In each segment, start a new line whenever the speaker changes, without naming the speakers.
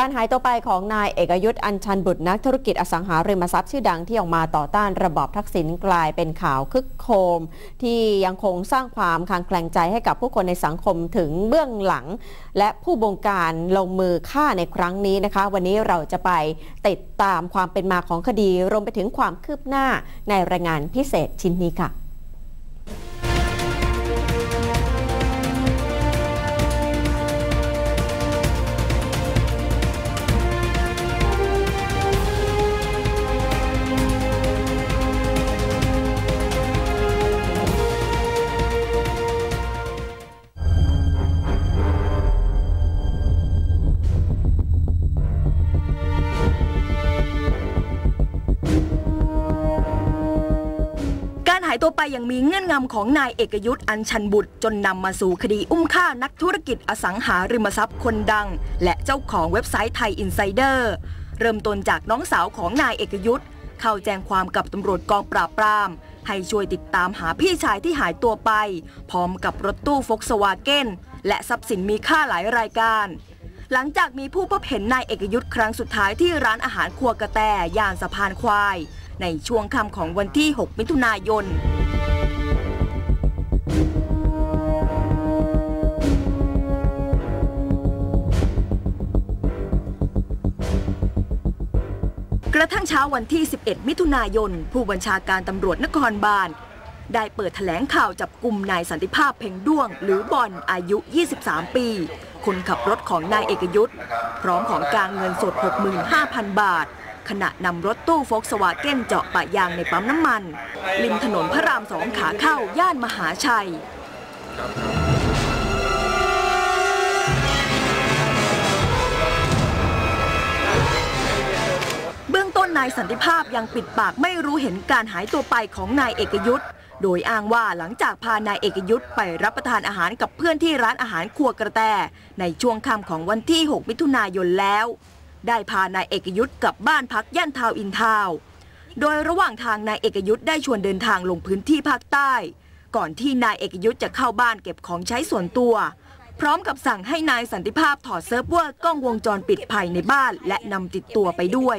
การหายตัวไปของนายเอกยุทธ์อัญชันบุตรนักธุรกิจอสังหาริมทรัพย์ชื่อดังที่ออกมาต่อต้านระบอบทักษิณกลายเป็นข่าวคึกโคม ที่ยังคงสร้างความคลางแคลงใจให้กับผู้คนในสังคมถึงเบื้องหลัง และผู้บงการลงมือฆ่าในครั้งนี้นะคะ วันนี้เราจะไปติดตามความเป็นมาของคดี รวมไปถึงความคืบหน้าในรายงานพิเศษชิ้นนี้ค่ะ
หายตัวไปอย่างมีเงื่อนงำของนายเอกยุทธ์อัญชันบุตรจนนำมาสู่คดีอุ้มฆ่านักธุรกิจอสังหาริมทรัพย์คนดัง และเจ้าของเว็บไซต์ไทยอินไซเดอร์ เริ่มต้นจากน้องสาวของนายเอกยุทธ์เข้าแจ้งความกับตำรวจกองปราบปราม ให้ช่วยติดตามหาพี่ชายที่หายตัวไป พร้อมกับรถตู้ฟกสวาเก้นและทรัพย์สินมีค่าหลายรายการ หลังจากมีผู้พบเห็นนายเอกยุทธ์ครั้งสุดท้ายที่ร้านอาหารครัวกระแตย่านสะพานควาย ในช่วงค่ำของวันที่ 6 มิถุนายนกระทั่งเช้าวันที่ 11 มิถุนายน ผู้บัญชาการตำรวจนครบาล ได้เปิดแถลงข่าวจับกลุ่มนายสันติภาพเพ่งด้วง หรือบอลอายุ 23 ปี คนขับรถของนายเอกยุทธ์ พร้อมของกลางเงินสด 65,000 บาท ขณะนำรถตู้โฟกสวาเก้นเจาะปะยางในปั๊มน้ำมัน ริมถนนพระรามสองขาเข้าย่านมหาชัยเบื้องต้นนายสันติภาพยังปิดปากไม่รู้เห็นการหายตัวไปของนายเอกยุทธ์ โดยอ้างว่าหลังจากพานายเอกยุทธ์ไปรับประทานอาหารกับเพื่อนที่ร้านอาหารครัวกระแต ในช่วงค่ำของวันที่ 6 มิถุนายนแล้ว ได้พานายเอกยุทธ์กลับบ้านพักย่านทาวอินทาว โดยระหว่างทางนายเอกยุทธ์ได้ชวนเดินทางลงพื้นที่ภาคใต้ ก่อนที่นายเอกยุทธ์จะเข้าบ้านเก็บของใช้ส่วนตัว พร้อมกับสั่งให้นายสันติภาพถอดเซิร์ฟเวอร์กล้องวงจรปิดภายในบ้าน และนำติดตัวไปด้วย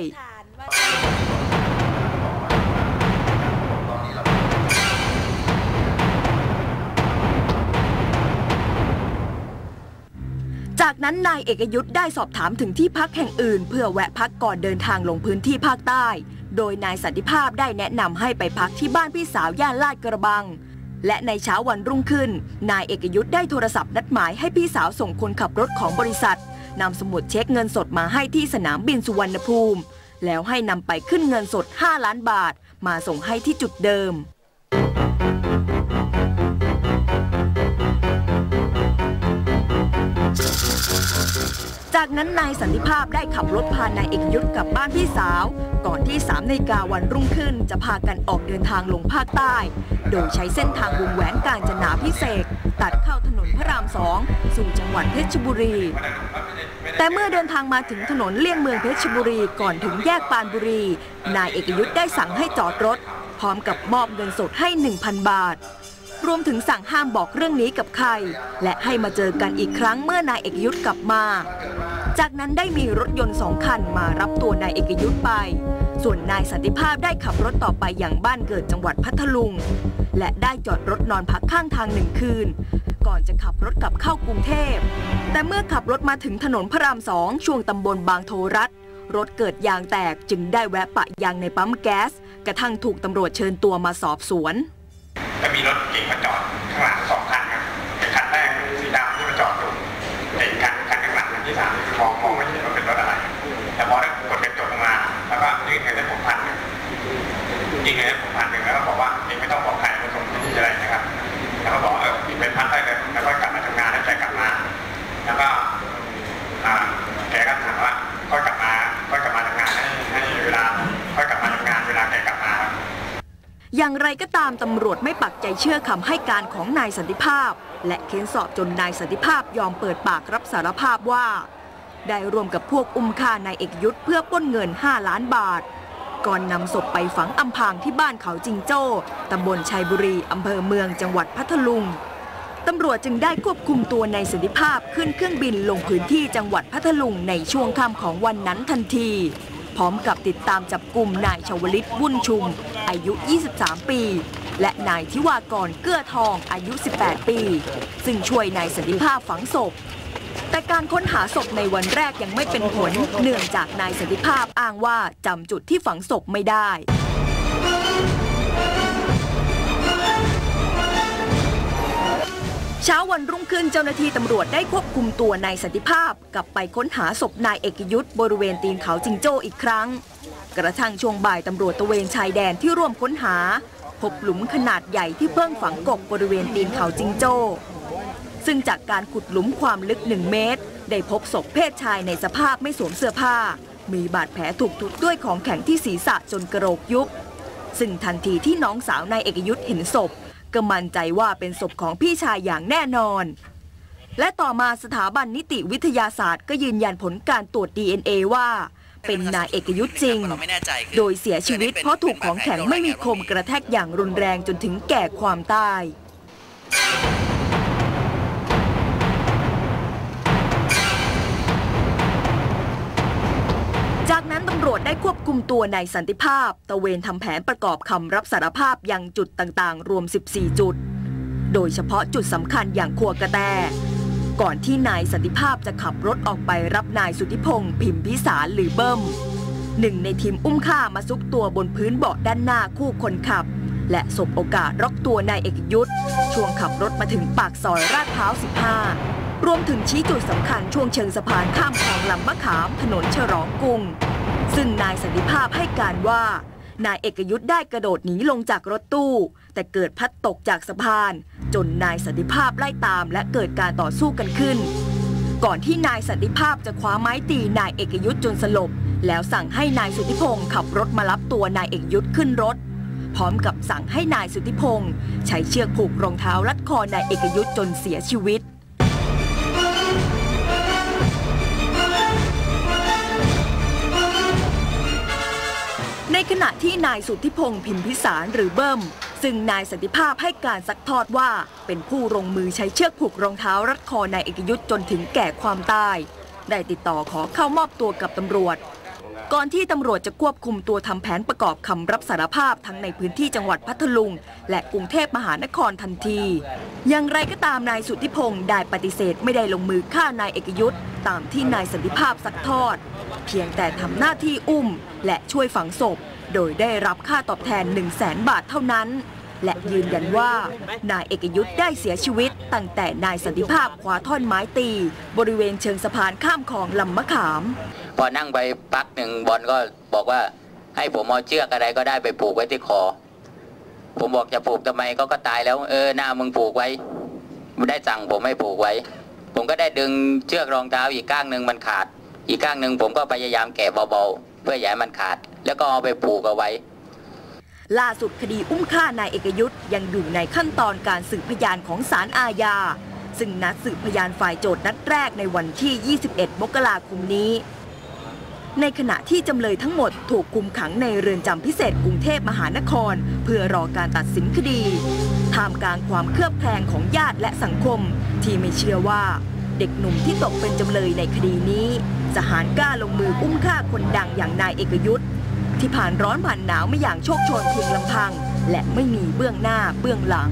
นั้นนายเอกยุทธ์ได้สอบถามถึงที่พักแห่งอื่น เพื่อแวะพักก่อนเดินทางลงพื้นที่ภาคใต้ โดยนายสันติภาพได้แนะนำให้ไปพักที่บ้านพี่สาวย่านลาดกระบัง และในเช้าวันรุ่งขึ้น นายเอกยุทธ์ได้โทรศัพท์นัดหมายให้พี่สาวส่งคนขับรถของบริษัทนำสมุดเช็คเงินสดมาให้ที่สนามบินสุวรรณภูมิ แล้วให้นำไปขึ้นเงินสด 5 ล้านบาท มาส่งให้ที่จุดเดิม จากนั้นนายสันติภาพได้ขับรถพานายเอกยุทธกลับบ้านพี่สาว ก่อนที่3นาฬิกาวันรุ่งขึ้น จะพากันออกเดินทางลงภาคใต้ โดยใช้เส้นทางวงแหวนกาญจนาพิเศษตัดเข้าถนนพระรามสองสู่จังหวัดเพชรบุรี แต่เมื่อเดินทางมาถึงถนนเลี่ยงเมืองเพชรบุรีก่อนถึงแยกปานบุรี นายเอกยุทธได้สั่งให้จอดรถ พร้อมกับมอบเงินสดให้ 1,000 บาทรวมถึงสั่งห้ามบอกเรื่องนี้กับใคร และให้มาเจอกันอีกครั้งเมื่อนายเอกยุทธกลับมา จากนั้นได้มีรถยนต์สองคันมารับตัวนายเอกยุทธไป ส่วนนายสันติภาพได้ขับรถต่อไปอย่างบ้านเกิดจังหวัดพัทลุง และได้จอดรถนอนพักข้างทางหนึ่งคืน ก่อนจะขับรถกลับเข้ากรุงเทพ แต่เมื่อขับรถมาถึงถนนพระรามสองช่วงตำบลบางโทรัฐรถเกิดยางแตกจึงได้แวะปะยางในปั๊มแก๊ส กระทั่งถูกตำรวจเชิญตัวมาสอบสวน
ก็มีรถเก๋งมาจ กก็ถามว่าก็กลับมาก็กลับมาทำงานให้ให้เวลาก็กลับมาทำงานเวลาแกกลับมา
อย่างไรก็ตามตำรวจไม่ปักใจเชื่อคำให้การของนายสันติภาพ และเค้นสอบจนนายสันติภาพยอมเปิดปากรับสารภาพว่า ได้ร่วมกับพวกอุ้มฆ่านายเอกยุทธเพื่อป้นเงิน 5 ล้านบาท ก่อนนำศพไปฝังอำพางที่บ้านเขาจิงโจ้ตำบลชัยบุรีอำเภอเมืองจังหวัดพัทลุง ตำรวจจึงได้ควบคุมตัวนายสันติภาพขึ้นเครื่องบินลงพื้นที่จังหวัดพัทลุงในช่วงค่ำของวันนั้นทันที พร้อมกับติดตามจับกลุ่มนายชวลิตบุญชุม อายุ 23 ปี และนายทิวากรเกื้อทองอายุ 18 ปี ซึ่งช่วยนายสันติภาพฝังศพแต่การค้นหาศพในวันแรกยังไม่เป็นผล เนื่องจากนายสันติภาพอ้างว่าจำจุดที่ฝังศพไม่ได้ ช้าวันรุ่งขึ้นเจ้าหน้าที่ตำรวจได้ควบคุมตัวนายสันติภาพ กลับไปค้นหาศพนายเอกยุทธ์บริเวณตีนเขาจิงโจ้อีกครั้ง กระทั่งช่วงบ่ายตำรวจตะเวนชายแดนที่ร่วมค้นหา พบหลุมขนาดใหญ่ที่เพิ่งฝังกบบริเวณตีนเขาจิงโจ้ ซึ่งจากการขุดหลุมความลึก 1 เมตร ได้พบศพเพศชายในสภาพไม่สวมเสื้อผ้า มีบาดแผลถูกทุบด้วยของแข็งที่ศีรษะจนกระโหลกยุบ ซึ่งทันทีที่น้องสาวนายเอกยุทธ์เห็นศพ ก็มั่นใจว่าเป็นศพของพี่ชายอย่างแน่นอน และต่อมาสถาบันนิติวิทยาศาสตร์ ก็ยืนยันผลการตรวจ DNA ว่า เป็นนายเอกยุทธจริง โดยเสียชีวิตเพราะถูกของแข็งไม่มีคมกระแทกอย่างรุนแรงจนถึงแก่ความตาย จากนั้นตำรวจได้ควบคุมตัวนายสันติภาพ ตะเวนทำแผนประกอบคำรับสารภาพยังจุดต่างๆ รวม 14 จุด โดยเฉพาะจุดสำคัญอย่างครัวกระแต ก่อนที่นายสันติภาพจะขับรถออกไปรับนายสุธิพงศ์พิมพิสารหรือเบิ้มหนึ่งในทีมอุ้มฆ่ามาซุกตัวบนพื้นเบาะด้านหน้าคู่คนขับ และสบโอกาสล็อกตัวนายเอกยุทธช่วงขับรถมาถึงปากซอยราดพร้าว 15 รวมถึงชี้จุดสำคัญช่วงเชิงสะพานข้ามคลองลำมะขามถนนฉลองกรุง ซึ่งนายสันติภาพให้การว่า นายเอกยุทธ์ได้กระโดดหนีลงจากรถตู้ แต่เกิดพัดตกจากสะพาน จนนายสันติภาพไล่ตามและเกิดการต่อสู้กันขึ้น ก่อนที่นายสันติภาพจะคว้าไม้ตีนายเอกยุทธ์จนสลบ แล้วสั่งให้นายสุธิพงศ์ขับรถมารับตัวนายเอกยุทธ์ขึ้นรถพร้อมกับสั่งให้นายสุธิพงศ์ใช้เชือกผูกรองเท้ารัดคอนายเอกยุทธ์จนเสียชีวิต ขณะที่นายสุทธิพงศ์พิมพิสารหรือเบิ้ม ซึ่งนายสันติภาพให้การซักทอดว่าเป็นผู้ลงมือใช้เชือกผูกรองเท้ารัดคอนายเอกยุทธจนถึงแก่ความตาย ได้ติดต่อขอเข้ามอบตัวกับตำรวจ ก่อนที่ตำรวจจะควบคุมตัวทำแผนประกอบคำรับสารภาพทั้งในพื้นที่จังหวัดพัทลุง และกรุงเทพมหานครทันที อย่างไรก็ตามนายสุทธิพงศ์ได้ปฏิเสธไม่ได้ลงมือฆ่านายเอกยุทธตามที่นายสันติภาพซักทอด เพียงแต่ทำหน้าที่อุ้มและช่วยฝังศพ โดยได้รับค่าตอบแทน 1 0 0 0 0แสนบาทเท่านั้น และยืนยันว่า นายเอกยุทธ์ได้เสียชีวิต ตั้งแต่นายสันติภาพคว้าท่อนไม้ตี บริเวณเชิงสะพานข้ามคลองลำมะขาม
พอนั่งไปพักหนึ่งบอลก็บอกว่าให้ผมเอาเชือกอะไรก็ได้ไปผูกไว้ที่คอ ผมบอกจะผูกทำไมก็ก็ตายแล้ว เออหน้ามึงผูกไว้มันได้สั่งผมให้ผูกไว้ ผมก็ได้ดึงเชือกรองเท้าอีกข้างหนึ่งมันขาด อีกข้างหนึ่งผมก็พยายามแกะเบาๆเพื่ออย่าให้มันขาด แล้วก็เอาไปผูกเอาไว้
ล่าสุดคดีอุ้มฆ่านายเอกยุทธ์ยังอยู่ในขั้นตอนการสืบพยานของศาลอาญา ซึ่งนัดสืบพยานฝ่ายโจทย์นัดแรกในวันที่ 21 มกราคมนี้ ในขณะที่จำเลยทั้งหมดถูกคุมขังในเรือนจำพิเศษกรุงเทพมหานคร เพื่อรอการตัดสินคดีท่ามกลางความเคลือบแคลงของญาติและสังคม ที่ไม่เชื่อว่าเด็กหนุ่มที่ตกเป็นจำเลยในคดีนี้จะหารกล้าลงมืออุ้มฆ่าคนดังอย่างนายเอกยุทธ์ ที่ผ่านร้อนผ่านหนาวไม่อย่างโชคโชนเพียงลำพัง และไม่มีเบื้องหน้าเบื้องหลัง